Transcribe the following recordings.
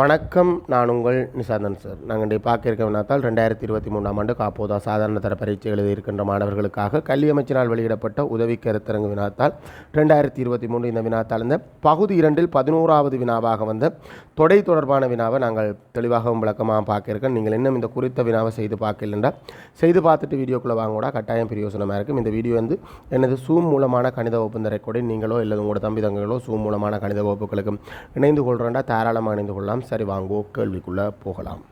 வணக்கம் நான் உங்கள் நிசாந்தன் சார். நாங்கள் இன்றைய பார்க்க இருக்க வினாத்தால் ரெண்டாயிரத்தி இருபத்தி மூணாம் ஆண்டு காப்போதா சாதாரண தர பரீட்சை எழுதி இருக்கின்ற மாணவர்களுக்காக கல்வி அமைச்சினால் வெளியிடப்பட்ட உதவி கருத்தரங்கு வினாத்தால் ரெண்டாயிரத்தி இருபத்தி மூன்று இந்த வினாத்தால் இந்த பகுதி இரண்டில் பதினோராவது வினாவாக வந்த தொடை தொடர்பான வினாவை நாங்கள் தெளிவாகவும் விளக்கமாக பார்க்க இருக்கோம். நீங்கள் இன்னும் இந்த குறித்த வினாவை செய்து பார்க்கலன்றா செய்து பார்த்துட்டு வீடியோக்குள்ளே வாங்கக்கூட கட்டாயம் பிரயோசனமாக இருக்கும். இந்த வீடியோ வந்து எனது சூம் மூலமான கணித வகுப்பு ரெக்கார்டை நீங்களோ இல்லை உங்களோட தம்பி தங்களோ சூம் மூலமான கணித வகுப்புகளுக்கு இணைந்து கொள்கிறேன்டா தாராளமாக இணைந்து கொள்ளலாம். சரி வாங்கோ கேள்விக்குள்ளே போகலாம்.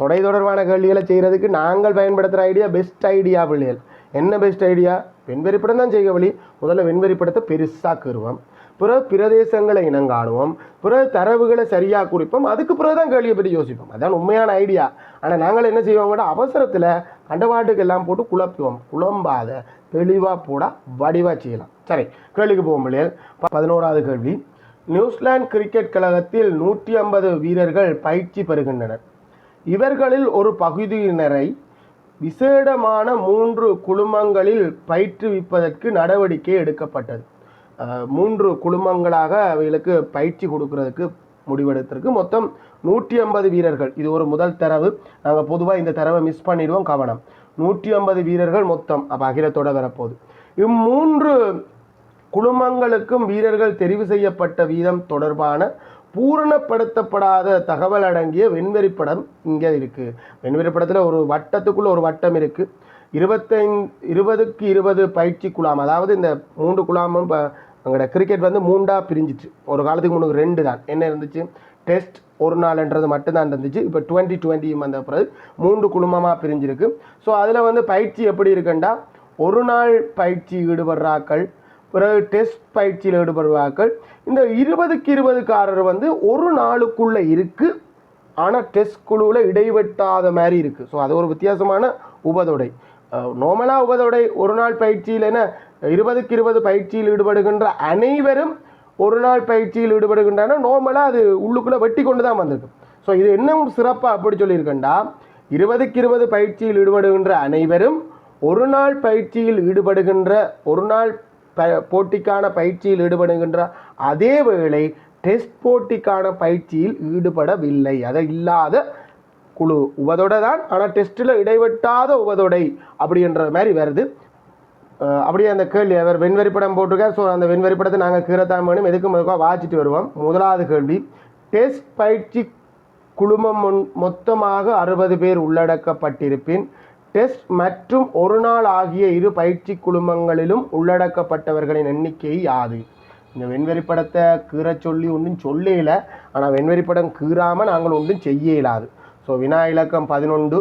தொடை தொடர்பான கேள்விகளை செய்கிறதுக்கு நாங்கள் பயன்படுத்துகிற ஐடியா பெஸ்ட் ஐடியா பிள்ளைகள். என்ன பெஸ்ட் ஐடியா வெண்வெறிப்படம் தான் செய்ய வழி. முதல்ல வெண்வெறிப்படத்தை பெருசாக கருவோம். பிறகு பிரதேசங்களை இனங்காணுவோம். பிறகு தரவுகளை சரியாக குறிப்போம். அதுக்கு பிறகு தான் கேள்வியை பற்றி யோசிப்போம். அதான் உண்மையான ஐடியா ஆனால் நாங்கள் என்ன செய்வோம்னா அவசரத்தில் கண்டபாட்டுக்கு எல்லாம் போட்டு குழப்புவோம். குழம்பாத தெளிவாக போட வடிவாக செய்யலாம். சரி கேள்விக்கு போகும் பிள்ளைகள். பதினோராவது கேள்வி. நியூசிலாந்து கிரிக்கெட் கழகத்தில் நூற்றி ஐம்பது வீரர்கள் பயிற்சி பெறுகின்றனர். இவர்களில் ஒரு பகுதியினரை விசேடமான மூன்று குழுமங்களில் பயிற்றுவிப்பதற்கு நடவடிக்கை எடுக்கப்பட்டது. மூன்று குழுமங்களாக அவைகளுக்கு பயிற்சி கொடுக்கறதுக்கு முடிவெடுத்திருக்கு. மொத்தம் நூற்றி ஐம்பது வீரர்கள். இது ஒரு முதல் தரவு. நாங்கள் பொதுவாக இந்த தரவை மிஸ் பண்ணிடுவோம் கவனம். நூற்றி ஐம்பது வீரர்கள் மொத்தம். அப்போ அகிலத்தோட வரப்போகுது. இம்மூன்று குழுமங்களுக்கும் வீரர்கள் தெரிவு செய்யப்பட்ட வீதம் தொடர்பான பூரணப்படுத்தப்படாத தகவல் அடங்கிய வெண்வெறிப்படம் இங்கே இருக்குது வெண்வெறிப்படத்தில் ஒரு வட்டத்துக்குள்ளே ஒரு வட்டம் இருக்குது இருபத்தைந்து இருபதுக்கு இருபது பயிற்சி குழாம் அதாவது இந்த மூன்று குழாமும் இப்போ எங்களோட கிரிக்கெட் வந்து மூண்டாக பிரிஞ்சிச்சு. ஒரு காலத்துக்கு முன்னுக்கு ரெண்டு தான். என்ன இருந்துச்சு? டெஸ்ட் ஒரு நாள்ன்றது மட்டும்தான் இருந்துச்சு. இப்போ டுவெண்ட்டி டுவெண்ட்டி வந்த பிறகு மூன்று குழுமமாக பிரிஞ்சிருக்கு. ஸோ அதில் வந்து பயிற்சி எப்படி இருக்குண்டா? ஒரு நாள் பயிற்சி ஈடுபடுறாக்கள் பிறகு டெஸ்ட் பயிற்சியில் ஈடுபடுவார்கள். இந்த இருபதுக்கு இருபதுக்காரர் வந்து ஒரு நாளுக்குள்ளே இருக்குது ஆனால் டெஸ்ட் குழுவில் இடைவெட்டாத மாதிரி இருக்குது ஸோ அது ஒரு வித்தியாசமான உபதொடை. நோமலாக உபதொடை. ஒரு நாள் பயிற்சியில் என்ன? இருபதுக்கு இருபது பயிற்சியில் ஈடுபடுகின்ற அனைவரும் ஒரு நாள் பயிற்சியில் ஈடுபடுகின்றன நோமலாக அது உள்ளுக்குள்ளே வெட்டி கொண்டு தான் வந்திருக்கு. ஸோ இது இன்னும் சிறப்பாக அப்படி சொல்லியிருக்கேன்டா? இருபதுக்கு இருபது பயிற்சியில் ஈடுபடுகின்ற அனைவரும் ஒரு நாள் பயிற்சியில் ஈடுபடுகின்ற ஒரு நாள் ப போட்டிக்கான பயிற்சியில் ஈடுபடுகின்றார் அதே வேளை டெஸ்ட் போட்டிக்கான பயிற்சியில் ஈடுபடவில்லை. அதை இல்லாத குழு. உபதொடை தான் ஆனால் டெஸ்ட்டில் இடைவெட்டாத உபதொடை அப்படின்ற மாதிரி வருது. அப்படியே அந்த கேள்வி அவர் வெண்வரிப்படம் போட்டிருக்கார். ஸோ அந்த வெண்வரிப்படத்தை நாங்கள் கீரத்தான் வேணும். எதுக்கு முதல்ல வாசிட்டு வருவோம். முதலாவது கேள்வி. டெஸ்ட் பயிற்சி குழுமம் மொத்தமாக அறுபது பேர் உள்ளடக்கப்பட்டிருப்பின். டெஸ்ட் மற்றும் ஒரு நாள் ஆகிய இரு பயிற்சி குழுமங்களிலும் உள்ளடக்கப்பட்டவர்களின் எண்ணிக்கை யாது? இந்த வெண்வரிப்படத்தை கீற சொல்லி ஒன்றும் சொல்லல ஆனால் வெண்வரிப்படம் கீறாமல் நாங்கள் ஒன்றும் செய்ய இயலாது ஸோ வினா இலக்கம் பதினொன்று.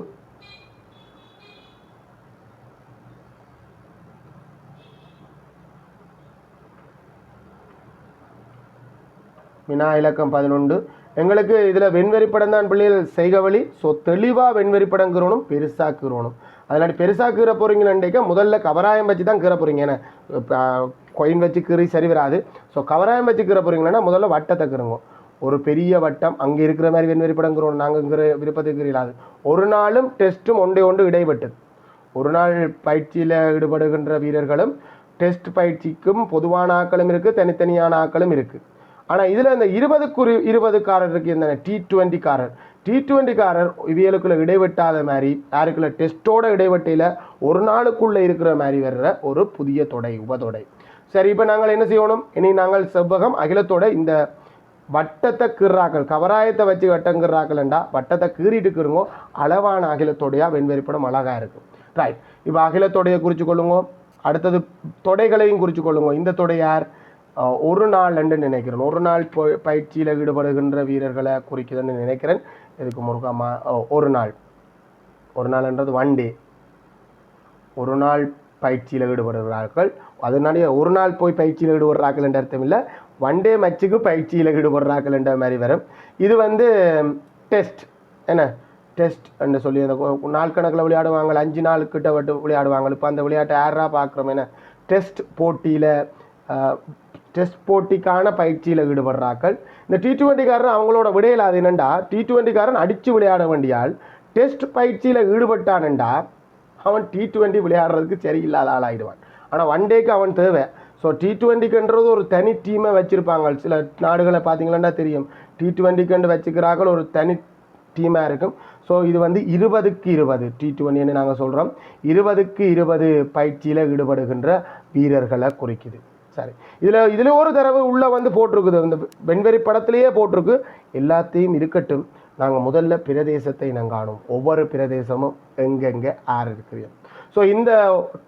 வினா இலக்கம் பதினொன்று. எங்களுக்கு இதில் வெண்வரிப்படம் தான் பிள்ளைகள் செய்க வழி. ஸோ தெளிவாக வெண்வெறி படங்கிறோனும் பெருசாக அதனால் அதனால பெருசாக கீற போகிறீங்கன்னு முதல்ல கவராயம் வச்சு தான் கீற போகிறீங்க ஏன்னா கொயின் வச்சு கீறி சரி வராது. ஸோ கவராயம் வச்சு கீற போகிறீங்கன்னா முதல்ல வட்டத்தை கீறுங்க. ஒரு பெரிய வட்டம் அங்கே இருக்கிற மாதிரி வெண்வெறி படங்கிறோம் நாங்கள் கீற விருப்பத்துக்கு இல்லாது ஒரு நாளும் டெஸ்ட்டும் ஒன்றே ஒன்று இடைப்பட்டது ஒரு நாள் பயிற்சியில் ஈடுபடுகின்ற வீரர்களும் டெஸ்ட் பயிற்சிக்கும் பொதுவான ஆக்களும் இருக்குது தனித்தனியான ஆக்களும் இருக்குது ஆனால் இதில் இந்த இருபதுக்கு இருபதுக்காரர் இருக்குது இந்த டி டுவெண்ட்டிக்காரர் டி டுவெண்ட்டிக்காரர் இவியலுக்குள்ள இடைவெட்டாத மாதிரி யாருக்குள்ள? டெஸ்ட்டோட இடைவெட்டையில் ஒரு நாளுக்குள்ளே இருக்கிற மாதிரி வர்ற ஒரு புதிய தொடை உபதொடை. சரி இப்போ நாங்கள் என்ன செய்யணும்? இனி நாங்கள் செவ்வகம் அகிலத்தோட இந்த வட்டத்தை கீறாக்கள் கவராயத்தை வச்சு வட்டம் கீறாக்கள்ண்டா வட்டத்தை கீறிட்டு கீறுங்கோ அளவான அகிலத்தோடையா வெண்வெறிப்படம் அழகாக இருக்கும் ரைட் இப்போ அகிலத்தொடையை குறித்து கொள்ளுங்க அடுத்தது தொடைகளையும் குறித்து கொள்ளுங்க. இந்த தொடை யார்? ஒரு நாள் என்று நினைக்கிறேன். ஒரு நாள் பயிற்சியில் ஈடுபடுகின்ற வீரர்களை குறிக்குதுன்னு நினைக்கிறேன். இதுக்கு முருகமா ஒரு நாள். ஒரு நாள்ன்றது ஒன் டே ஒரு நாள் பயிற்சியில் ஈடுபடுகிறார்கள். அதனாலே ஒரு நாள் போய் பயிற்சியில் ஈடுபடுறாக்கள் என்ற அர்த்தம் இல்லை. ஒன் டே மேட்சுக்கு பயிற்சியில் ஈடுபடுறாக்கள் என்ற மாதிரி வரும். இது வந்து டெஸ்ட் என்ன? டெஸ்ட் என்று சொல்லி அந்த நாள் கணக்கில் விளையாடுவாங்க. அஞ்சு நாள் கிட்ட விட்டு விளையாடுவாங்க. இப்போ அந்த விளையாட்டை யாரா பார்க்குறோம்? என்ன? டெஸ்ட் போட்டியில் டெஸ்ட் போட்டிக்கான பயிற்சியில் ஈடுபடுறாக்கள் இந்த டி டுவெண்ட்டிக்காரன் அவங்களோட விடையில் அது என்னண்டா? டி டுவெண்ட்டிக்காரன் அடித்து விளையாட வேண்டியால் டெஸ்ட் பயிற்சியில் ஈடுபட்டானண்டா அவன் டி டுவெண்ட்டி விளையாடுறதுக்கு சரியில்லாத ஆளாயிடுவான். ஆனால் ஒன் டேக்கு அவன் தேவை. ஸோ டி டுவெண்ட்டிக்குன்றது ஒரு தனி டீமை வச்சுருப்பாங்க சில நாடுகளை பார்த்தீங்கன்னா தெரியும். டி டுவெண்ட்டிக்குன்னு வச்சுக்கிறார்கள். ஒரு தனி டீமாக இருக்கும். ஸோ இது வந்து இருபதுக்கு இருபது. டி டுவெண்ட்டின்னு நாங்கள் சொல்கிறோம் இருபதுக்கு இருபது பயிற்சியில் ஈடுபடுகின்ற வீரர்களை குறிக்குது. சரி. இதில் இதில் ஒரு தடவை உள்ளே வந்து போட்டிருக்குது. இந்த வெண்வெறி படத்திலேயே போட்டிருக்கு. எல்லாத்தையும் இருக்கட்டும் நாங்கள் முதல்ல பிரதேசத்தை நாங்கள் காணும். ஒவ்வொரு பிரதேசமும் எங்கெங்கே ஆறு இருக்கிறோம் ஸோ இந்த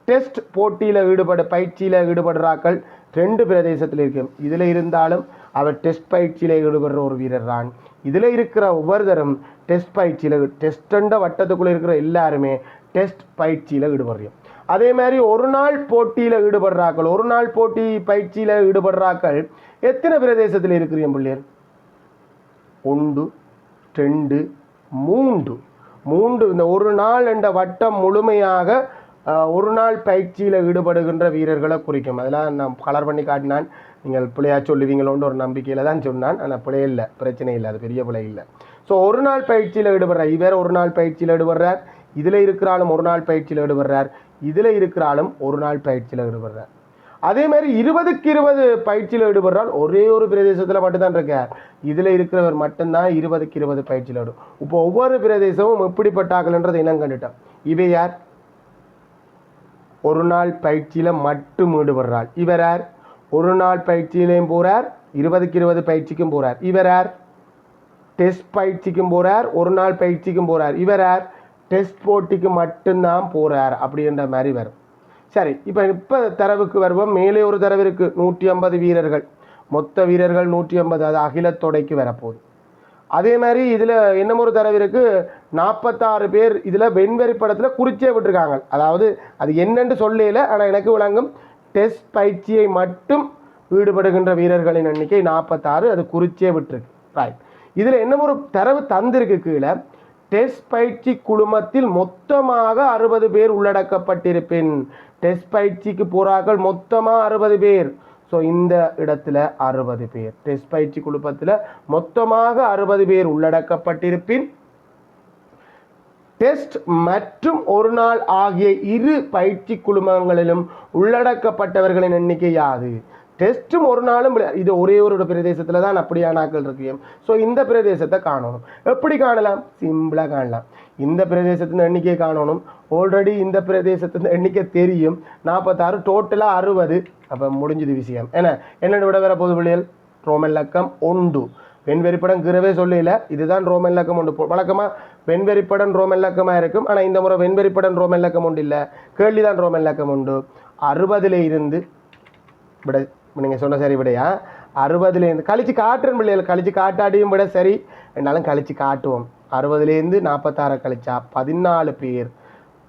டெஸ்ட் போட்டியில் ஈடுபட பயிற்சியில் ஈடுபடுறாக்கள் ரெண்டு பிரதேசத்தில் இருக்கும் இதில் இருந்தாலும் அவர் டெஸ்ட் பயிற்சியில் ஈடுபடுற ஒரு வீரர் தான். இதில் இருக்கிற ஒவ்வொருத்தரும் டெஸ்ட் பயிற்சியில் டெஸ்டண்ட வட்டத்துக்குள்ளே இருக்கிற எல்லாருமே டெஸ்ட் பயிற்சியில் ஈடுபடுறோம் அதே மாதிரி ஒரு நாள் போட்டியில் ஈடுபடுறாக்கள் ஒரு நாள் போட்டி பயிற்சியில் ஈடுபடுறாக்கள் எத்தனை பிரதேசத்தில் இருக்கிறீங்க பிள்ளையர்? ஒன்று ரெண்டு மூன்று. மூன்று இந்த ஒரு நாள் என்ற வட்டம் முழுமையாக ஒரு நாள் பயிற்சியில் ஈடுபடுகின்ற வீரர்களை குறிக்கும். அதெல்லாம் நான் கலர் பண்ணி காட்டினான். நீங்கள் பிள்ளையா சொல்லுவீங்களோன்னு ஒரு நம்பிக்கையில் தான் சொன்னான். ஆனால் பிழை இல்லை. பிரச்சனை இல்லை. அது பெரிய பிழை இல்லை. ஸோ ஒரு நாள் பயிற்சியில் ஈடுபடுறார் இவர் ஒரு நாள் பயிற்சியில் ஈடுபடுறார். இதில் இருக்கிறாலும் ஒரு நாள் பயிற்சியில் ஈடுபடுறார் இதில் இருக்கிறாலும் ஒரு நாள் பயிற்சியில் ஈடுபடுறார். அதே மாதிரி இருபதுக்கு இருபது பயிற்சியில் ஈடுபடுறால் ஒரே ஒரு பிரதேசத்தில் மட்டும்தான் இருக்கார். இதில் இருக்கிறவர் மட்டும்தான் இருபதுக்கு இருபது பயிற்சியில் ஈடு. இப்போ ஒவ்வொரு பிரதேசமும் எப்படிப்பட்டாக்கள்ன்றதை இனம் கண்டுட்டோம். இவை யார்? ஒரு நாள் பயிற்சியில் மட்டும் ஈடுபடுறாள் இவர் யார்? ஒரு நாள் பயிற்சியிலையும் போறார் இருபதுக்கு இருபது பயிற்சிக்கும் போகிறார் இவர் யார்? டெஸ்ட் பயிற்சிக்கும் போகிறார் ஒரு நாள் பயிற்சிக்கும் போகிறார் இவர் யார்? டெஸ்ட் போட்டிக்கு மட்டும்தான் போகிறார் அப்படின்ற மாதிரி வரும். சரி இப்போ இப்போ தரவுக்கு வருவோம். மேலே ஒரு தரவு இருக்குது நூற்றி ஐம்பது வீரர்கள். மொத்த வீரர்கள் நூற்றி ஐம்பது. அது அகிலத்தொடைக்கு வரப்போகுது. அதே மாதிரி இதில் இன்னும் ஒரு தரவு இருக்குது நாற்பத்தாறு பேர் இதில் வெண்வெறி படத்தில் குறிச்சே விட்டுருக்காங்க. அதாவது அது என்னன்னு சொல்லல ஆனால் எனக்கு விளங்கும். டெஸ்ட் பயிற்சியை மட்டும் ஈடுபடுகின்ற வீரர்களின் எண்ணிக்கை நாற்பத்தாறு. அது குறிச்சே விட்டுருக்கு. ரைட் இதில் என்ன ஒரு தரவு தந்திருக்கு கீழே. டெஸ்ட் பயிற்சி குழுமத்தில் மொத்தமாக அறுபது பேர் உள்ளடக்கப்பட்டிருப்பின். டெஸ்ட் பயிற்சிக்கு போறார்கள் மொத்தமாக அறுபது பேர். ஸோ இந்த இடத்துல அறுபது பேர். டெஸ்ட் பயிற்சி குழுமத்தில் மொத்தமாக அறுபது பேர் உள்ளடக்கப்பட்டிருப்பின். டெஸ்ட் மற்றும் ஒரு நாள் ஆகிய இரு பயிற்சி குழுமங்களிலும் உள்ளடக்கப்பட்டவர்களின் எண்ணிக்கை யாது? டெஸ்ட்டும் ஒரு நாளும் இது ஒரே ஒரு பிரதேசத்தில் தான் அப்படியான ஆக்கள் இருக்கு ஸோ இந்த பிரதேசத்தை காணணும். எப்படி காணலாம்? சிம்பிளாக காணலாம். இந்த பிரதேசத்தின் எண்ணிக்கையை காணணும். ஆல்ரெடி இந்த பிரதேசத்தின் எண்ணிக்கை தெரியும். நாற்பத்தாறு டோட்டலாக அறுபது. அப்போ முடிஞ்சது விஷயம். ஏன்னா என்னென்ன விட வர பொது பிள்ளைகள் ரோமன் லக்கம் ஒன்று. வெண்வெறிப்படம் கிரவே சொல்லல. இதுதான் ரோமன் லக்கம் உண்டு வழக்கமாக வெண்வெறிப்படம் ரோமன் லக்கமாக இருக்கும். ஆனால் இந்த முறை வெண்வெறிப்படம் ரோமன் லக்கம் உண்டு இல்லை கேள்வி தான் ரோமன் லக்கம் உண்டு அறுபதுல இருந்து விட நீங்கள் சொன்ன சரி விடையா? அறுபதுலேருந்து கழித்து காட்டுறேன் பிள்ளைகள் கழிச்சு காட்டாடியும் விட சரி. என்னாலும் கழித்து காட்டுவோம். அறுபதுலேருந்து நாற்பத்தாறு கழிச்சா பதினாலு பேர்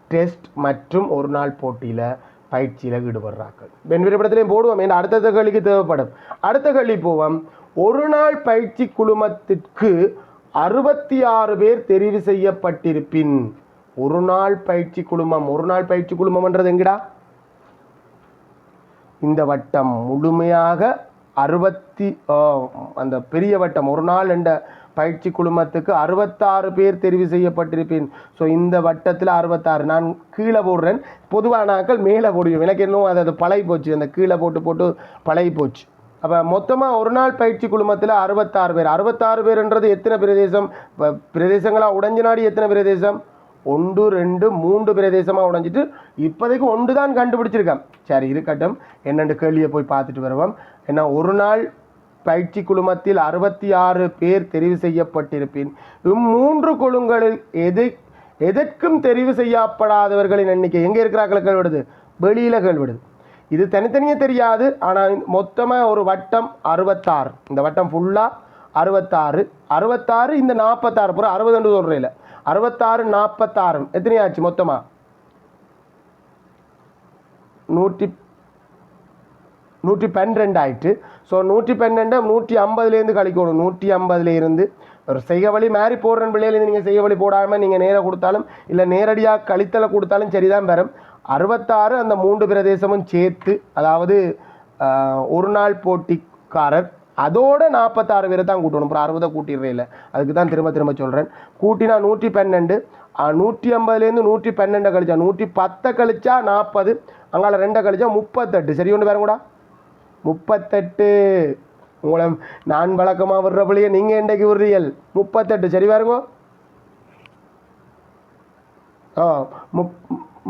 டெஸ்ட் மற்றும் ஒரு நாள் போட்டியில் பயிற்சியில் ஈடுபடுறார்கள். வெண்விரப்படத்துலேயும் போடுவோம். ஏன்னா அடுத்த கேள்விக்கு தேவைப்படும். அடுத்த கேள்வி போவோம். ஒரு நாள் பயிற்சி குழுமத்திற்கு அறுபத்தி ஆறு பேர் தெரிவு செய்யப்பட்டிருப்பின். ஒரு நாள் பயிற்சி குழுமம். ஒரு நாள் பயிற்சி குழுமம்ன்றது எங்கடா? இந்த வட்டம் முழுமையாக அறுபத்தி அந்த பெரிய வட்டம் ஒரு நாள் என்ற பயிற்சி குழுமத்துக்கு அறுபத்தாறு பேர் தெரிவு செய்யப்பட்டிருப்பேன். ஸோ இந்த வட்டத்தில் அறுபத்தாறு. நான் கீழே போடுறேன். பொதுவாக நாட்கள் மேலே போடுவேன். எனக்கு இன்னும் அது அது பழகி போச்சு. அந்த கீழே போட்டு போட்டு பழகி போச்சு. அப்போ மொத்தமாக ஒரு நாள் பயிற்சி குழுமத்தில் அறுபத்தாறு பேர். அறுபத்தாறு பேர்ன்றது எத்தனை பிரதேசம்? இப்போ பிரதேசங்களாக உடைஞ்ச நாடு எத்தனை பிரதேசம்? ஒன்று ரெண்டு மூன்று பிரதேசமாக உடைஞ்சிட்டு இப்போதைக்கு ஒன்று தான் கண்டுபிடிச்சிருக்கேன். சரி இருக்கட்டும். என்னென்று கேள்வியை போய் பார்த்துட்டு வருவோம். ஏன்னா ஒரு நாள் பயிற்சி குழுமத்தில் அறுபத்தி ஆறு பேர் தெரிவு செய்யப்பட்டிருப்பின். இம்மூன்று குழுங்களில் எது எதற்கும் தெரிவு செய்யப்படாதவர்களின் எண்ணிக்கை எங்கே இருக்கிறார்கள்? கேள்விடுது வெளியில் கேள்விடுது இது தனித்தனியே தெரியாது. ஆனால் மொத்தமாக ஒரு வட்டம் அறுபத்தாறு. இந்த வட்டம் ஃபுல்லாக அறுபத்தாறு. அறுபத்தாறு இந்த நாற்பத்தாறு. பூரா அறுபதுன்னு சொல்கிறேன் அறுபத்தாறு நாற்பத்தாறு எத்தனை ஆச்சு மொத்தமாக நூற்றி நூற்றி பன்னிரெண்டு ஆயிட்டு ஸோ நூற்றி பன்னெண்டை நூற்றி ஐம்பதுலேருந்து கழிக்கணும். நூற்றி ஐம்பதுலேருந்து ஒரு செய்ய வழி மாதிரி போடுற பிள்ளையிலேருந்து நீங்கள் செய்ய வழி போடாமல் நீங்கள் நேராக கொடுத்தாலும் இல்லை நேரடியாக கழித்தலை கொடுத்தாலும் சரி தான் வரும். அறுபத்தாறு அந்த மூன்று பிரதேசமும் சேர்த்து அதாவது ஒரு நாள் போட்டிக்காரர் அதோட நாற்பத்தாறு பேரை தான் கூட்டணும். அப்புறம் அறுபதை கூட்டிடுறே இல்லை. அதுக்கு தான் திரும்ப திரும்ப சொல்கிறேன் கூட்டினா நூற்றி பன்னெண்டு. நூற்றி ஐம்பதுலேருந்து நூற்றி பன்னெண்டை கழிச்சா நூற்றி பத்தை கழிச்சா நாற்பது. அங்கால ரெண்டை கழிச்சா முப்பத்தெட்டு. சரி ஒன்று பாருங்கடா. முப்பத்தெட்டு. உங்களை நான் வழக்கமாக விடுறபடியே நீங்கள் இன்றைக்கு விடுறீர்கள்? முப்பத்தெட்டு. சரி பாருங்க. ஆ முப்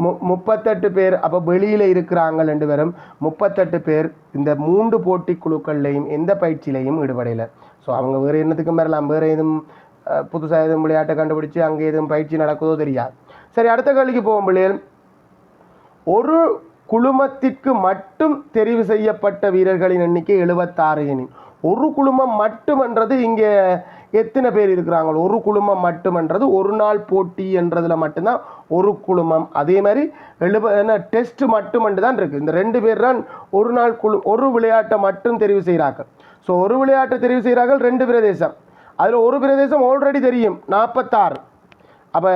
மு- முப்பத்தெட்டு பேர் அப்போ வெளியில் இருக்கிறாங்க ரெண்டு பேரும். முப்பத்தெட்டு பேர் இந்த மூன்று போட்டி குழுக்கள்லையும் எந்த பயிற்சியிலையும் ஈடுபடையில ஸோ அவங்க வேறு என்னத்துக்கும் வரலாம் வேறு எதுவும் புதுசாக எதுவும் விளையாட்டை கண்டுபிடிச்சு அங்கே எதுவும் பயிற்சி நடக்குதோ தெரியாது. சரி அடுத்த கேள்விக்கு போகும் பிள்ளைகள். ஒரு குழுமத்திற்கு மட்டும் தெரிவு செய்யப்பட்ட வீரர்களின் எண்ணிக்கை எழுபத்தாறு எனின் ஒரு குழுமம் மட்டுமன்றது இங்கே எத்தனை பேர் இருக்கிறாங்களோ ஒரு குழுமம் மட்டுமன்றது ஒரு நாள் போட்டி என்றதில் மட்டும்தான் ஒரு குழுமம். அதே மாதிரி எழுப என்ன டெஸ்ட் மட்டுமன்று தான் இருக்குது இந்த ரெண்டு பேர் தான் ஒரு நாள் குழு ஒரு விளையாட்டை மட்டும் தெரிவு செய்கிறார்கள். ஸோ ஒரு விளையாட்டை தெரிவு செய்கிறார்கள் ரெண்டு பிரதேசம். அதில் ஒரு பிரதேசம் ஆல்ரெடி தெரியும் நாற்பத்தாறு அப்போ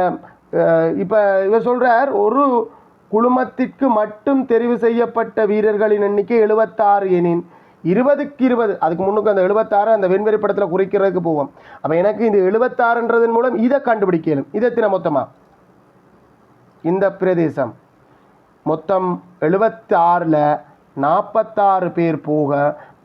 இப்போ இவர் சொல்கிறார் ஒரு குழுமத்திற்கு மட்டும் தெரிவு செய்யப்பட்ட வீரர்களின் எண்ணிக்கை எழுபத்தாறு எனின் இருபதுக்கு இருபது அதுக்கு முன்னுக்கு அந்த எழுபத்தாறு அந்த வெண்வெளி படத்தில் குறிக்கிறதுக்கு போவோம். அப்போ எனக்கு இந்த எழுபத்தாறுன்றதன் மூலம் இதை கண்டுபிடிக்கலும். இதை தின மொத்தமாக இந்த பிரதேசம். மொத்தம் எழுபத்தி ஆறில் நாற்பத்தாறு பேர் போக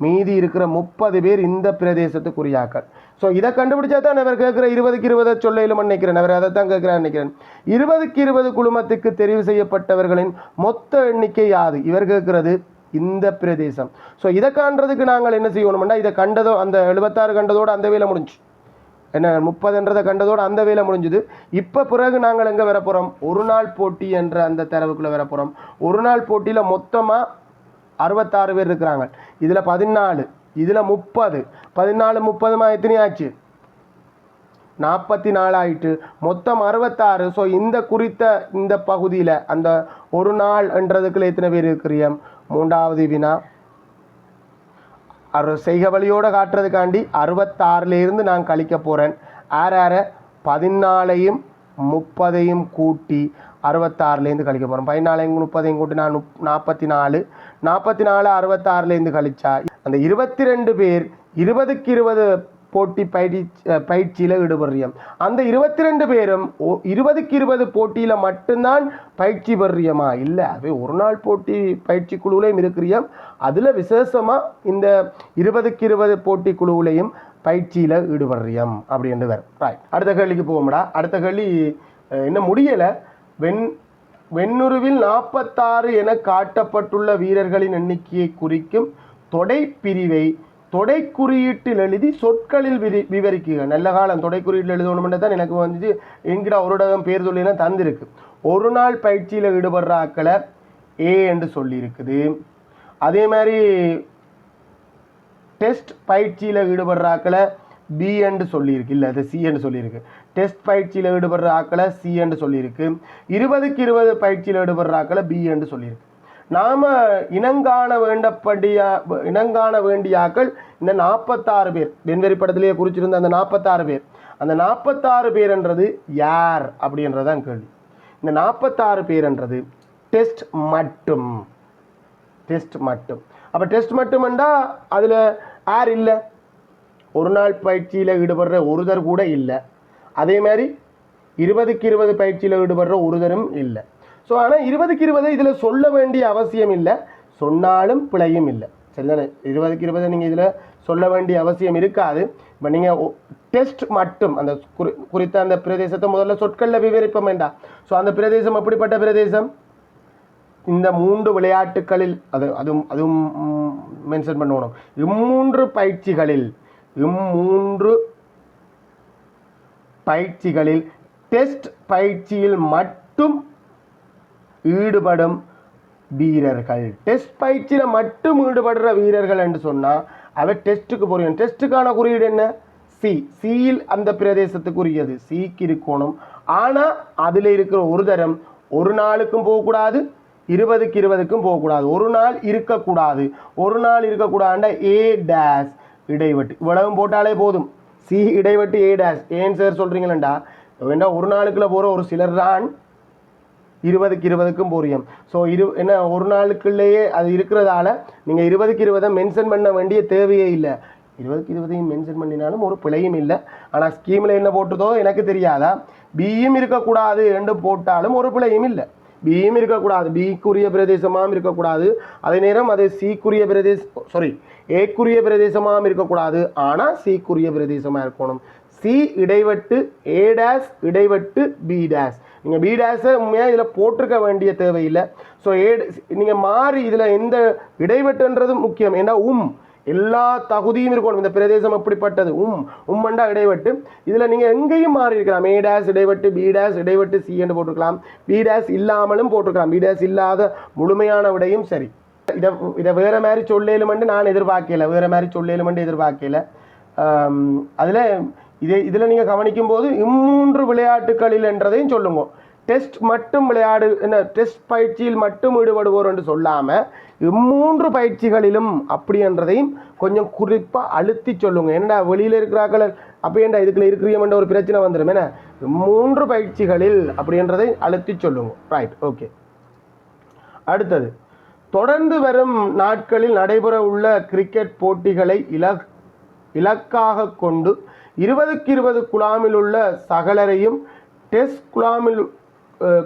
மீதி இருக்கிற முப்பது பேர் இந்த பிரதேசத்துக்குரியாக்கள். ஸோ இதை கண்டுபிடிச்சா தான் அவர் கேட்குற இருபதுக்கு இருபதை சொல்லையிலும் நினைக்கிறேன் அவர் அதை தான் கேட்குறான்னு நினைக்கிறேன். இருபதுக்கு இருபது குழுமத்துக்கு தெரிவு செய்யப்பட்டவர்களின் மொத்த எண்ணிக்கை யாது? இவர் கேட்குறது இந்த பிரதேசம். ஸோ இதை காண்றதுக்கு நாங்கள் என்ன செய்யணும்னா இதை கண்டதோ அந்த எழுபத்தாறு கண்டதோடு அந்த வேலை முடிஞ்சு. என்ன முப்பதுன்றதை கண்டதோடு அந்த வேலை முடிஞ்சுது. இப்போ பிறகு நாங்கள் எங்கே வர போகிறோம் ஒரு நாள் போட்டி என்ற அந்த தரவுக்குள்ளே வர போகிறோம் ஒரு நாள் போட்டியில் மொத்தமாக அறுபத்தாறு பேர் இருக்கிறாங்க. இதில் பதினாலு இதில் முப்பது. பதினாலு முப்பதுமா எத்தனை ஆச்சு? நாற்பத்தி நாலாயிட்டு மொத்தம் அறுபத்தாறு. ஸோ இந்த குறித்த இந்த பகுதியில் அந்த ஒரு நாள் என்றதுக்குள்ள எத்தனை பேர் இருக்கிறீங்க? மூன்றாவது வினா. அரு செய்க வழியோடு காட்டுறதுக்காண்டி அறுபத்தாறுலேருந்து நான் கழிக்க போகிறேன் ஆற ஆற பதினாலையும் முப்பதையும் கூட்டி அறுபத்தாறுலேருந்து கழிக்க போகிறேன் பதினாலையும் முப்பதையும் கூட்டி நான் முப் நாற்பத்தி நாலு நாற்பத்தி நாலு அறுபத்தாறுலேருந்து கழிச்சா அந்த இருபத்தி ரெண்டு பேர் இருபதுக்கு இருபது போட்டி பயிற்சி பயிற்சியில் ஈடுபடுறியம் அந்த இருபத்தி ரெண்டு பேரும் இருபதுக்கு இருபது போட்டியில் மட்டும்தான் பயிற்சி பெறியமா இல்லை அவை ஒரு நாள் போட்டி பயிற்சி குழுவிலையும் இருக்கிறியம் அதில் விசேஷமாக இந்த இருபதுக்கு இருபது போட்டி குழுவிலையும் பயிற்சியில் ஈடுபடுறியம் அப்படின்றவர் வரும் ரைட் அடுத்த கேள்விக்கு போவோம்டா. அடுத்த கேள்வி இன்னும் முடியலை? வெண் வெண்ணுருவில் நாற்பத்தாறு என காட்டப்பட்டுள்ள வீரர்களின் எண்ணிக்கையை குறிக்கும் தொடை பிரிவை தொடை குறியீட்டில் எழுதி சொற்களில் விரி விவரிക്കുക நல்ல காலம் தொடை குறியீட்டில் எழுதணும்னு தான் எனக்கு வந்து எங்கிட்ட ஒருடகம் பேர் சொல்லினா தந்திருக்கு. ஒரு நாள் பயிற்சியில் ஈடுபடுற ஆக்களை ஏ என்று சொல்லியிருக்குது. அதே மாதிரி டெஸ்ட் பயிற்சியில் ஈடுபடுற ஆக்களை பி என்று சொல்லியிருக்கு. இல்லை அது சி என்று சொல்லியிருக்கு. டெஸ்ட் பயிற்சியில் ஈடுபடுற ஆக்களை சி என்று சொல்லியிருக்கு. இருபதுக்கு இருபது பயிற்சியில் ஈடுபடுற ஆக்களை பி என்று சொல்லியிருக்கு. நாம் இனங்காண வேண்டப்படிய இனங்காண வேண்டிய ஆக்கள் இந்த நாற்பத்தாறு பேர் வெண்வெறி படத்திலேயே குறிச்சிருந்த அந்த நாற்பத்தாறு பேர். அந்த நாற்பத்தாறு பேர்ன்றது யார் அப்படின்றதான் கேள்வி. இந்த நாற்பத்தாறு பேர்ன்றது டெஸ்ட் மட்டும். டெஸ்ட் மட்டும். அப்போ டெஸ்ட் மட்டும்ண்டா அதில் யார் இல்லை? ஒரு நாள் பயிற்சியில் ஈடுபடுற ஒருதர் கூட இல்லை. அதே மாதிரி இருபதுக்கு இருபது பயிற்சியில் ஈடுபடுற ஒருதரும் இல்லை. ஸோ ஆனால் இருபதுக்கு இருபது இதில் சொல்ல வேண்டிய அவசியம் இல்லை. சொன்னாலும் பிழையும் இல்லை. சரிதானே இருபதுக்கு இருபது நீங்கள் இதில் சொல்ல வேண்டிய அவசியம் இருக்காது. இப்போ நீங்கள் டெஸ்ட் மட்டும் அந்த குறி குறித்த அந்த பிரதேசத்தை முதல்ல சொற்களில் விவரிப்போம் வேண்டாம் ஸோ அந்த பிரதேசம் அப்படிப்பட்ட பிரதேசம்? இந்த மூன்று விளையாட்டுகளில் அது அதுவும் அதுவும் மென்ஷன் பண்ணணும். இம்மூன்று பயிற்சிகளில் இம்மூன்று பயிற்சிகளில் டெஸ்ட் பயிற்சியில் மட்டும் ஈடுபடும் வீரர்கள். டெஸ்ட் பயிற்சியில் மட்டும் ஈடுபடுற வீரர்கள் என்று சொன்னால் அவர் டெஸ்ட்டுக்கு போகிறோம் டெஸ்ட்டுக்கான குறியீடு என்ன? சி. சியில் அந்த பிரதேசத்துக்குரியது. சிக்கு இருக்கணும். ஆனால் அதில் இருக்கிற ஒரு தரம் ஒரு நாளுக்கும் போகக்கூடாது இருபதுக்கு இருபதுக்கும் போகக்கூடாது. ஒரு நாள் இருக்கக்கூடாது. ஒரு நாள் இருக்கக்கூடாதுன்னா ஏ டேஸ் இடைவெட்டு. இவ்வளவும் போட்டாலே போதும். சி இடைவெட்டு ஏ டேஸ் ஏன் சார் சொல்கிறீங்களேண்டா வேண்டாம் ஒரு நாளுக்குள்ளே போகிற ஒரு சிலர் தான் இருபதுக்கு இருபதுக்கும் போறியம் ஸோ இரு என்ன ஒரு நாளுக்குள்ளேயே அது இருக்கிறதால நீங்கள் இருபதுக்கு இருபதை மென்ஷன் பண்ண வேண்டிய தேவையே இல்லை. இருபதுக்கு இருபதையும் மென்ஷன் பண்ணினாலும் ஒரு பிழையும் இல்லை. ஆனால் ஸ்கீமில் என்ன போட்டதோ எனக்கு தெரியாதா? பியும் இருக்கக்கூடாது ரெண்டும் போட்டாலும் ஒரு பிழையும் இல்லை. பியும் இருக்கக்கூடாது பிக்குரிய பிரதேசமாகவும் இருக்கக்கூடாது. அதே நேரம் அது சிக்குரிய பிரதேச சாரி ஏக்குரிய பிரதேசமாகவும் இருக்கக்கூடாது. ஆனால் சிக்குரிய பிரதேசமாக இருக்கணும். சி இடைவெட்டு ஏ டேஸ் இடைவெட்டு பி டேஸ் நீங்கள் பி டேஸை உண்மையாக இதில் போட்டிருக்க வேண்டிய தேவையில்லை. ஸோ ஏ நீங்கள் மாறி இதில் எந்த இடைவெட்டுன்றது முக்கியம். ஏன்னா உம் எல்லா தகுதியும் இருக்கணும். இந்த பிரதேசம் அப்படிப்பட்டது. உம் உம்மண்டா இடைவெட்டு. இதில் நீங்கள் எங்கேயும் மாறி இருக்கலாம். ஏ டேஸ் இடைவெட்டு பி டேஸ் இடைவெட்டு சிஎன்னு போட்டிருக்கலாம். பி டேஸ் இல்லாமலும் போட்டிருக்கலாம். பி டேஸ் இல்லாத முழுமையான விடையும் சரி. இதை இதை வேறு மாதிரி சொல்லேலுமெண்டு நான் எதிர்பார்க்கல. வேறு மாதிரி சொல்லேலுமெண்டு எதிர்பார்க்கல. அதில் இதே இதில் நீங்கள் கவனிக்கும் போது இம்மூன்று விளையாட்டுகளில் என்றதையும் சொல்லுங்க. டெஸ்ட் மட்டும் விளையாடு என்ன டெஸ்ட் பயிற்சியில் மட்டும் ஈடுபடுவோர் என்று சொல்லாமல் இம்மூன்று பயிற்சிகளிலும் அப்படி என்றதையும் கொஞ்சம் குறிப்பாக அழுத்தி சொல்லுங்க. என்னடா வெளியில் இருக்கிறாக்கள் அப்போ ஏன்டா இதுக்குள்ள இருக்கிறியமென்ற ஒரு பிரச்சனை வந்துடும் என்ன? மூன்று பயிற்சிகளில் அப்படின்றதை அழுத்தி சொல்லுங்க. ரைட் ஓகே அடுத்தது தொடர்ந்து வரும் நாட்களில் நடைபெற உள்ள கிரிக்கெட் போட்டிகளை இலக் இலக்காக கொண்டு இருபதுக்கு இருபது குழாமில் உள்ள சகலரையும் டெஸ்ட் குழாமில்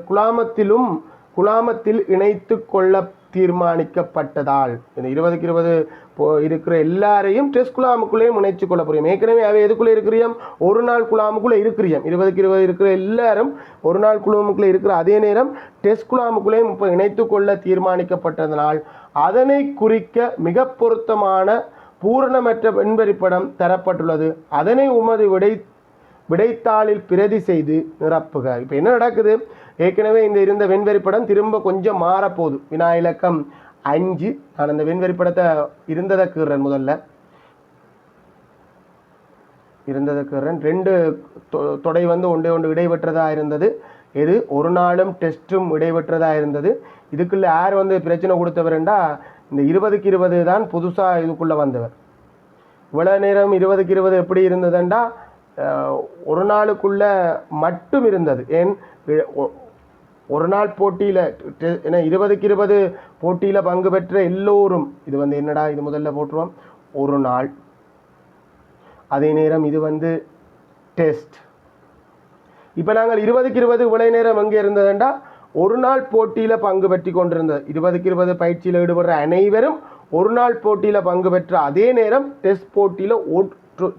குலாமத்திலும் குழாமத்திலும் குழாமத்தில் இணைத்து கொள்ள தீர்மானிக்கப்பட்டதால் இந்த இருபதுக்கு இருபது போ இருக்கிற எல்லாரையும் டெஸ்ட் குழாமுக்குள்ளேயும் இணைச்சு கொள்ள புரியும் ஏற்கனவே அவை எதுக்குள்ளே இருக்கிறியம்? ஒரு நாள் குழாமுக்குள்ளே இருக்கிறியம். இருபதுக்கு இருபது இருக்கிற எல்லாரும் ஒரு நாள் குழாமுக்குள்ளே இருக்கிற அதே நேரம் டெஸ்ட் குழாமுக்குள்ளேயும் இப்போ இணைத்து கொள்ள தீர்மானிக்கப்பட்டதனால் அதனை குறிக்க மிக பொருத்தமான பூரணமற்ற வெண்வரிப்படம் தரப்பட்டுள்ளது. அதனை உமது விடை விடைத்தாளில் பிரதி செய்து நிரப்புக. இப்போ என்ன நடக்குது? ஏற்கனவே இந்த இருந்த வெண்வரிப்படம் திரும்ப கொஞ்சம் மாறப்போகுது. வினா இலக்கம் அஞ்சு. நான் அந்த வெண்வெறி படத்தை இருந்ததை கீறேன் முதல்ல. இருந்ததை கீறேன். ரெண்டு தொ- தொடை வந்து ஒன்றே ஒன்று இடைபெற்றதாக இருந்தது. இது ஒரு நாளும் டெஸ்ட்டும் இடைபெற்றதாக இருந்தது. இதுக்குள்ளே யார் வந்து பிரச்சனை கொடுத்தவருண்டா இந்த இருபதுக்கு இருபது தான் புதுசாக இதுக்குள்ளே வந்தவர். இவ்வளோ நேரம் இருபதுக்கு இருபது எப்படி இருந்ததுண்டா? ஒரு நாளுக்குள்ள மட்டும் இருந்தது. ஏன்? ஒரு நாள் போட்டியில் ஏன்னா இருபதுக்கு இருபது போட்டியில் பங்கு பெற்ற எல்லோரும் இது வந்து என்னடா இது முதல்ல போட்டுருவோம்? ஒரு நாள். அதே நேரம் இது வந்து டெஸ்ட். இப்போ நாங்கள் இருபதுக்கு இருபது இவ்வளோ நேரம் எங்கே இருந்ததுண்டா? ஒரு நாள் போட்டியில் பங்கு பெற்றி கொண்டிருந்தது இருபதுக்கு இருபது பயிற்சியில் ஈடுபடுற அனைவரும் ஒரு நாள் போட்டியில் பங்கு பெற்ற அதே நேரம் டெஸ்ட் போட்டியில்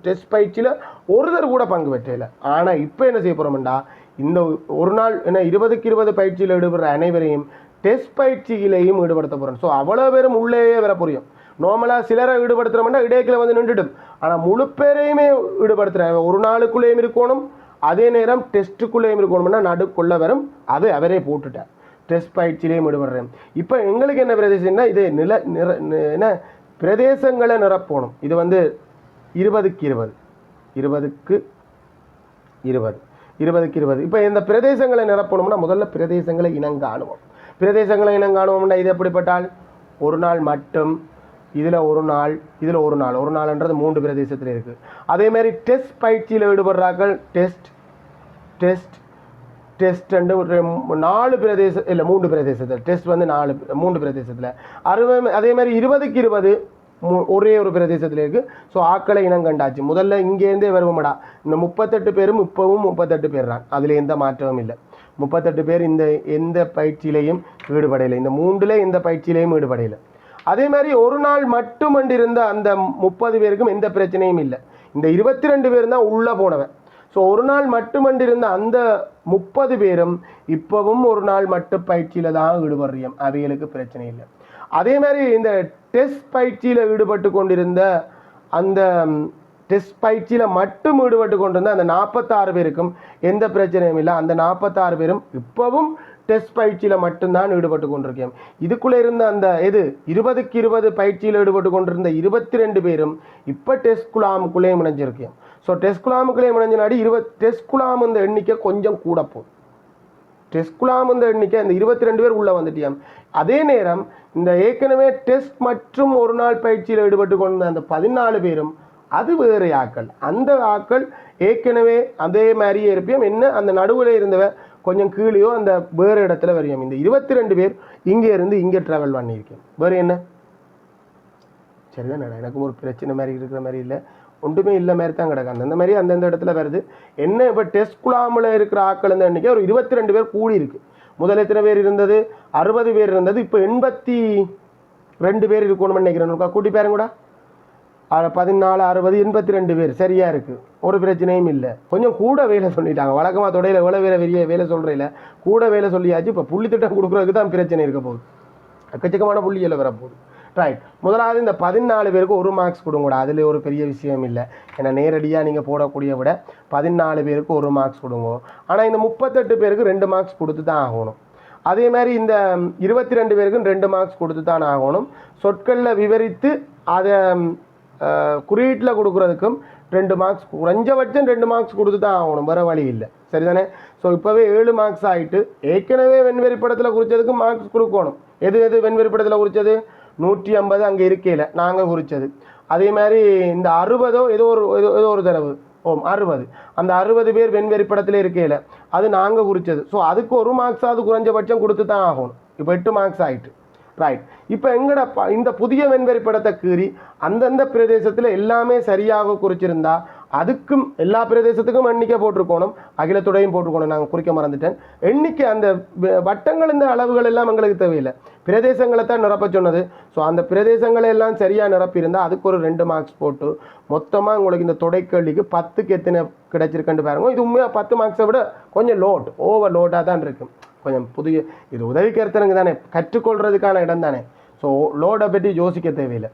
டெஸ்ட் பயிற்சியில் ஒருத்தர் கூட பங்கு பெற்றல ஆனால் இப்போ என்ன செய்ய போகிறோம்டா இந்த ஒரு நாள் என்ன இருபதுக்கு இருபது பயிற்சியில் ஈடுபடுற அனைவரையும் டெஸ்ட் பயிற்சியிலையும் ஈடுபடுத்த போகிறோம் ஸோ அவ்வளோ பேரும் உள்ளேயே வர புரியும். நார்மலாக சிலரை ஈடுபடுத்துகிறோம்னா இடையில வந்து நின்றுடும். ஆனால் முழு பேரையுமே ஈடுபடுத்துகிறேன் ஒரு நாளுக்குள்ளேயும் இருக்கணும். அதே நேரம் டெஸ்ட்டுக்குள்ளேயும் இருக்கணும்னா நடுக்குள்ளே வரும். அது அவரே போட்டுட்டார். டெஸ்ட் பயிற்சியிலையும் ஈடுபடுறேன் இப்போ எங்களுக்கு என்ன பிரதேசம்னா இது நில நிற என்ன பிரதேசங்களை நிரப்பணும். இது வந்து இருபதுக்கு இருபது. இருபதுக்கு இருபது. இருபதுக்கு இருபது. இப்போ இந்த பிரதேசங்களை நிரப்பணும்னா முதல்ல பிரதேசங்களை இனங்காணுவோம். பிரதேசங்களை இனங்காணுவோம்னா இது எப்படிப்பட்டால் ஒரு நாள் மட்டும் இதில் ஒரு நாள் இதில் ஒரு நாள். ஒரு நாள்ன்றது மூன்று பிரதேசத்தில் இருக்குது அதே மாதிரி டெஸ்ட் பயிற்சியில் ஈடுபடுறார்கள். டெஸ்ட் டெஸ்ட் டெஸ்ட் ரெண்டு நாலு பிரதேச இல்லை மூன்று பிரதேசத்தில். டெஸ்ட் வந்து நாலு மூன்று பிரதேசத்தில். அறுபது அதே மாதிரி இருபதுக்கு இருபது மு- ஒரே ஒரு பிரதேசத்தில் இருக்குது ஸோ ஆக்களை இனம் கண்டாச்சு. முதல்ல இங்கேருந்தே வருவோம்டா. இந்த முப்பத்தெட்டு பேரும் இப்போவும் முப்பத்தெட்டு பேர் தான். அதில் எந்த மாற்றமும் இல்லை. முப்பத்தெட்டு பேர் இந்த எந்த பயிற்சியிலையும் ஈடுபடையில இந்த மூன்றுல எந்த பயிற்சியிலையும் ஈடுபடையில அதே மாதிரி ஒரு நாள் மட்டுமண்டு இருந்த அந்த முப்பது பேருக்கும் எந்த பிரச்சனையும் இல்லை. இந்த இருபத்தி ரெண்டு பேரும் தான் உள்ளே போனவன். ஸோ ஒரு நாள் மட்டுமண்டு இருந்த அந்த முப்பது பேரும் இப்போவும் ஒரு நாள் மட்டு பயிற்சியில் தான் ஈடுபடுறியம் அவைகளுக்கு பிரச்சனை இல்லை. அதே மாதிரி இந்த டெஸ்ட் பயிற்சியில் ஈடுபட்டு கொண்டிருந்த அந்த டெஸ்ட் பயிற்சியில் மட்டும் ஈடுபட்டு கொண்டிருந்த அந்த நாற்பத்தாறு பேருக்கும் எந்த பிரச்சனையும் இல்லை. அந்த நாற்பத்தாறு பேரும் இப்போவும் டெஸ்ட் பயிற்சியில் மட்டும்தான் ஈடுபட்டு கொண்டிருக்கேன். இதுக்குள்ளே இருந்த அந்த இது இருபதுக்கு இருபது பயிற்சியில் ஈடுபட்டு கொண்டிருந்த இருபத்தி ரெண்டு பேரும் இப்போ டெஸ்ட் குழாமுக்குள்ளே இணைஞ்சிருக்கேன் ஸோ டெஸ்ட் குழாமுக்குள்ளே இணைஞ்சினாடி இருபது டெஸ்ட் குழாம் இந்த எண்ணிக்கை கொஞ்சம் கூட போகும் டெஸ்ட் குழாம் இந்த எண்ணிக்கை இந்த இருபத்தி ரெண்டு பேர் உள்ளே வந்துட்டியாம். அதே நேரம் இந்த ஏற்கனவே டெஸ்ட் மற்றும் ஒரு நாள் பயிற்சியில் ஈடுபட்டு கொண்ட அந்த பதினாலு பேரும் அது வேறு ஆக்கள். அந்த ஆக்கள் ஏற்கனவே அதே மாதிரியே இருப்பியும். என்ன? அந்த நடுவில் இருந்தவ கொஞ்சம் கீழேயோ அந்த வேறு இடத்துல வரையும். இந்த இருபத்தி ரெண்டு பேர் இங்கே இருந்து இங்கே ட்ராவல் பண்ணியிருக்கேன். வேறு என்ன? சரிதான் எனக்கும் ஒரு பிரச்சனை மாதிரி இருக்கிற மாதிரி இல்லை. ஒன்றுமே இல்லை மாதிரி தான் கிடக்கு. அந்தந்த மாதிரி அந்தந்த இடத்துல வருது. என்ன இப்போ டெஸ்ட் குழாமில் இருக்கிற ஆட்கள் இந்த எண்ணிக்கை ஒரு இருபத்தி ரெண்டு பேர் கூடி இருக்கு முதல் எத்தனை பேர் இருந்தது? அறுபது பேர் இருந்தது. இப்போ எண்பத்தி ரெண்டு பேர் இருக்கணும்னு நினைக்கிறேன். கூட்டி பேரும் கூட பதினாலு அறுபது எண்பத்தி ரெண்டு பேர் சரியாக இருக்குது ஒரு பிரச்சனையும் இல்லை. கொஞ்சம் கூட வேலை சொல்லிட்டாங்க. வழக்கமாக தொடையில் எவ்வளோ வேலை வெளியே வேலை சொல்கிறதில்ல கூட வேலை சொல்லியாச்சு. இப்போ புள்ளி திட்டம் கொடுக்குறதுக்கு தான் பிரச்சனை இருக்க போகுது. எக்கச்சக்கமான புள்ளியில் வரப்போகுது. ரைட் முதலாவது இந்த பதினாலு பேருக்கு ஒரு மார்க்ஸ் கொடுங்கூட. அதில் ஒரு பெரிய விஷயம் இல்லை. ஏன்னா நேரடியாக நீங்கள் போடக்கூடிய விட பதினாலு பேருக்கு ஒரு மார்க்ஸ் கொடுங்க. ஆனால் இந்த முப்பத்தெட்டு பேருக்கு ரெண்டு மார்க்ஸ் கொடுத்து தான் ஆகணும். அதே மாதிரி இந்த இருபத்தி ரெண்டு பேருக்கும் ரெண்டு மார்க்ஸ் கொடுத்து தான் ஆகணும். சொற்களில் விவரித்து அதை குறியீட்டில் கொடுக்குறதுக்கும் ரெண்டு மார்க்ஸ் குறைஞ்சபட்சம் ரெண்டு மார்க்ஸ் கொடுத்து தான் ஆகணும் வேறு வழி இல்லை. சரிதானே? ஸோ இப்போவே ஏழு மார்க்ஸ் ஆகிட்டு ஏற்கனவே வெண்வெறி படத்தில் குறித்ததுக்கு மார்க்ஸ் கொடுக்கணும். எது எது வெண்வெறி படத்தில் குறித்தது நூற்றி ஐம்பது அங்கே இருக்கையில் நாங்கள் குறித்தது அதே மாதிரி இந்த அறுபதோ ஏதோ ஒரு ஏதோ ஏதோ ஒரு தடவு. ஓம் அறுபது. அந்த அறுபது பேர் வெண்வெறி படத்தில் இருக்கையில் அது நாங்கள் குறித்தது ஸோ அதுக்கு ஒரு மார்க்ஸாவது குறைஞ்சபட்சம் கொடுத்து தான் ஆகணும். இப்போ எட்டு மார்க்ஸ் ஆகிட்டு ரைட் இப்போ எங்கட ப இந்த புதிய வெண்வெறி படத்தை கீறி அந்தந்த பிரதேசத்தில் எல்லாமே சரியாக குறிச்சிருந்தா அதுக்கும் எல்லா பிரதேசத்துக்கும் எண்ணிக்கை போட்டிருக்கணும். அகிலத்துடையும் போட்டிருக்கணும். நாங்கள் குறிக்க மறந்துட்டேன். எண்ணிக்கை அந்த வட்டங்கள் இந்த அளவுகள் எல்லாம் எங்களுக்கு தேவையில்லை. பிரதேசங்களை தான் நிரப்ப சொன்னது. ஸோ அந்த பிரதேசங்களை எல்லாம் சரியாக நிரப்பியிருந்தால் அதுக்கு ஒரு ரெண்டு மார்க்ஸ் போட்டு மொத்தமாக உங்களுக்கு இந்த தொடைக்கல்விக்கு பத்துக்கு எத்தனை கிடைச்சிருக்குன்னு பாருங்க. இது உண்மையாக பத்து மார்க்ஸை விட கொஞ்சம் லோட் ஓவர் லோட்டாக தான் இருக்கும் கொஞ்சம் புதிய இது உதவி தானே. கற்றுக்கொள்றதுக்கான இடம் தானே. ஸோ லோடை பற்றி யோசிக்க தேவையில்லை.